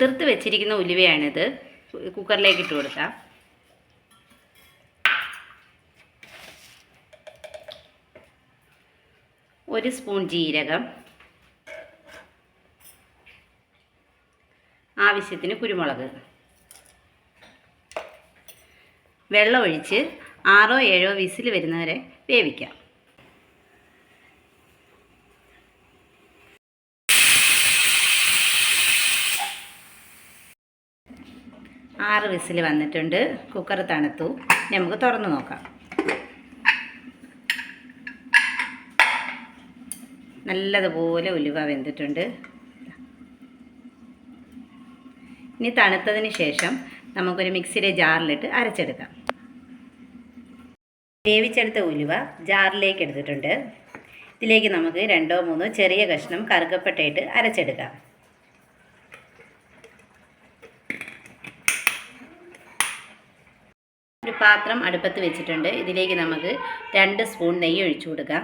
കുതിർത്ത് വെച്ചിരിക്കുന്ന ഉലുവയാണിത്. കുക്കറിലേക്ക് ഇട്ട് കൊടുക്കാം. ഒരു സ്പൂൺ ജീരകം. ആവശ്യത്തിന് കുരുമുളക്. വെള്ളമൊഴിച്ച് ആറോ ഏഴോ വിസിൽ വരുന്നവരെ വേവിക്കാം. ആറ് വിസിൽ വന്നിട്ടുണ്ട്. കുക്കർ തണുത്തു. നമുക്ക് തുറന്ന് നോക്കാം. നല്ലതുപോലെ ഉലുവ വെന്തിട്ടുണ്ട്. ഇനി തണുത്തതിന് ശേഷം നമുക്കൊരു മിക്സിയുടെ ജാറിലിട്ട് അരച്ചെടുക്കാം. വേവിച്ചെടുത്ത ഉലുവ ജാറിലേക്ക് എടുത്തിട്ടുണ്ട്. ഇതിലേക്ക് നമുക്ക് രണ്ടോ മൂന്നോ ചെറിയ കഷ്ണം കറുകപ്പട്ടയിട്ട് അരച്ചെടുക്കാം. പാത്രം അടുപ്പത്ത് വെച്ചിട്ടുണ്ട്. ഇതിലേക്ക് നമുക്ക് രണ്ട് സ്പൂൺ നെയ്യ് ഒഴിച്ചു കൊടുക്കാം.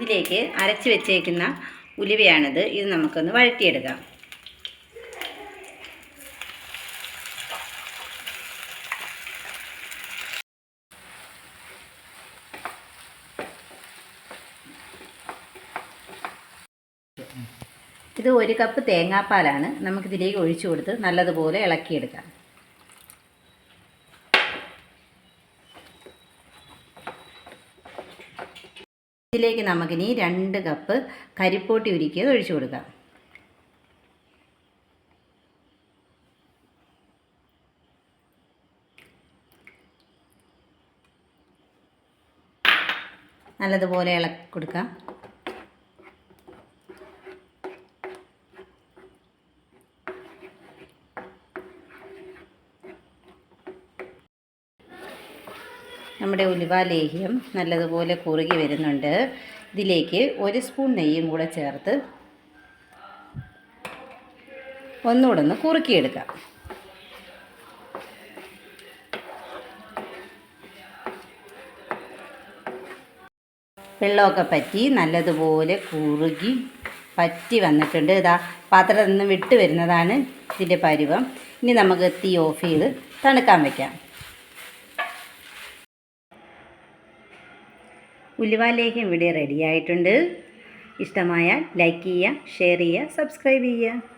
ഇതിലേക്ക് അരച്ച് വെച്ചേക്കുന്ന ഉലുവയാണിത്. ഇത് നമുക്കൊന്ന് വഴറ്റിയെടുക്കാം. ഇത് ഒരു കപ്പ് തേങ്ങാപ്പാലാണ് നമുക്കിതിലേക്ക് ഒഴിച്ചു കൊടുത്ത് നല്ലതുപോലെ ഇളക്കിയെടുക്കാം. ഇതിലേക്ക് നമുക്കിനി രണ്ട് കപ്പ് കരിപ്പോട്ടി ഉരുക്കിയത് ഒഴിച്ചു കൊടുക്കാം. നല്ലതുപോലെ ഇളക്കി കൊടുക്കാം. നമ്മുടെ ഉലുവ ലേഹ്യം നല്ലതുപോലെ കുറുകി വരുന്നുണ്ട്. ഇതിലേക്ക് ഒരു സ്പൂൺ നെയ്യും കൂടെ ചേർത്ത് ഒന്നുകൂടെ ഒന്ന് കുറുക്കിയെടുക്കാം. വെള്ളമൊക്കെ പറ്റി നല്ലതുപോലെ കുറുകി പറ്റി വന്നിട്ടുണ്ട്. ഇതാ പാത്രത്തിൽ നിന്ന് വിട്ട് വരുന്നതാണ് ഇതിന്റെ പരുവം. ഇനി നമുക്ക് തീ ഓഫ് ചെയ്ത് തണുക്കാൻ വയ്ക്കാം ഉലുവാലേഖ്യം ഇവിടെ റെഡിയായിട്ടുണ്ട് ഇഷ്ടമായാൽ ലൈക്ക് ചെയ്യുക ഷെയർ ചെയ്യുക സബ്സ്ക്രൈബ് ചെയ്യുക.